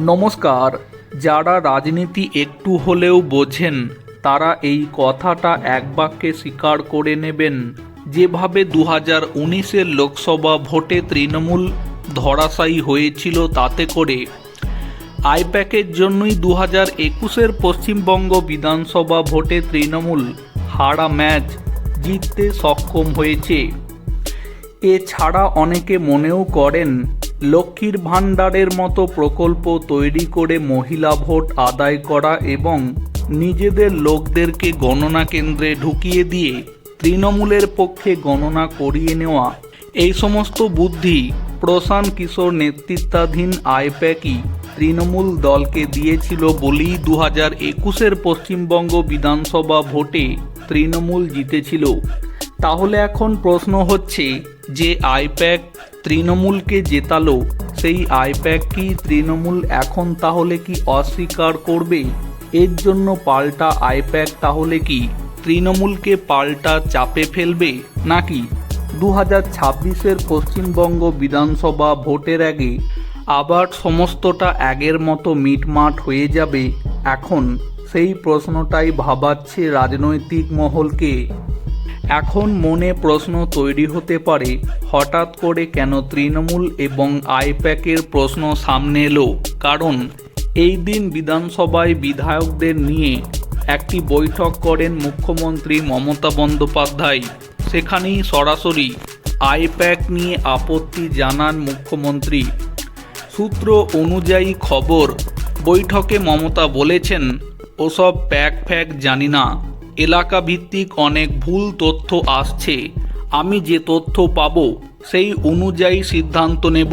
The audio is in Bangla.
নমস্কার, যারা রাজনীতি একটু হলেও বোঝেন, তারা এই কথাটা এক বাক্যে স্বীকার করে নেবেন। যেভাবে দু হাজার উনিশের লোকসভা ভোটে তৃণমূল ধরাশায়ী হয়েছিল তাতে করে, আইপ্যাকের জন্যই দু হাজার একুশের পশ্চিমবঙ্গ বিধানসভা ভোটে তৃণমূল হারা ম্যাচ জিততে সক্ষম হয়েছে। এছাড়া অনেকে মনেও করেন লক্ষ্মীর ভাণ্ডারের মতো প্রকল্প তৈরি করে মহিলা ভোট আদায় করা এবং নিজেদের লোকদেরকে গণনা কেন্দ্রে ঢুকিয়ে দিয়ে তৃণমূলের পক্ষে গণনা করিয়ে নেওয়া, এই সমস্ত বুদ্ধি প্রশান কিশোর নেতৃত্বাধীন আইপ্যাকই তৃণমূল দলকে দিয়েছিল বলেই দু হাজার একুশের পশ্চিমবঙ্গ বিধানসভা ভোটে তৃণমূল জিতেছিল। তাহলে এখন প্রশ্ন হচ্ছে যে আইপ্যাক তৃণমূলকে জেতালো সেই আইপ্যাক কি তৃণমূল এখন তাহলে কি অস্বীকার করবে? এর জন্য পাল্টা আইপ্যাক তাহলে কি তৃণমূলকে পাল্টা চাপে ফেলবে নাকি? দু হাজার ছাব্বিশের পশ্চিমবঙ্গ বিধানসভা ভোটের আগে আবার সমস্তটা আগের মতো মিটমাট হয়ে যাবে। এখন সেই প্রশ্নটাই ভাবাচ্ছে রাজনৈতিক মহলকে। এখন মনে প্রশ্ন তৈরি হতে পারে, হঠাৎ করে কেন তৃণমূল এবং আইপ্যাকের প্রশ্ন সামনে এলো? কারণ এই দিন বিধানসভায় বিধায়কদের নিয়ে একটি বৈঠক করেন মুখ্যমন্ত্রী মমতা বন্দ্যোপাধ্যায়। সেখানেই সরাসরি আইপ্যাক নিয়ে আপত্তি জানান মুখ্যমন্ত্রী। সূত্র অনুযায়ী খবর, বৈঠকে মমতা বলেছেন, ওসব প্যাক ফ্যাক জানি না। এলাকা ভিত্তিক অনেক ভুল তথ্য আসছে। আমি যে তথ্য পাবো সেই অনুযায়ী সিদ্ধান্ত নেব।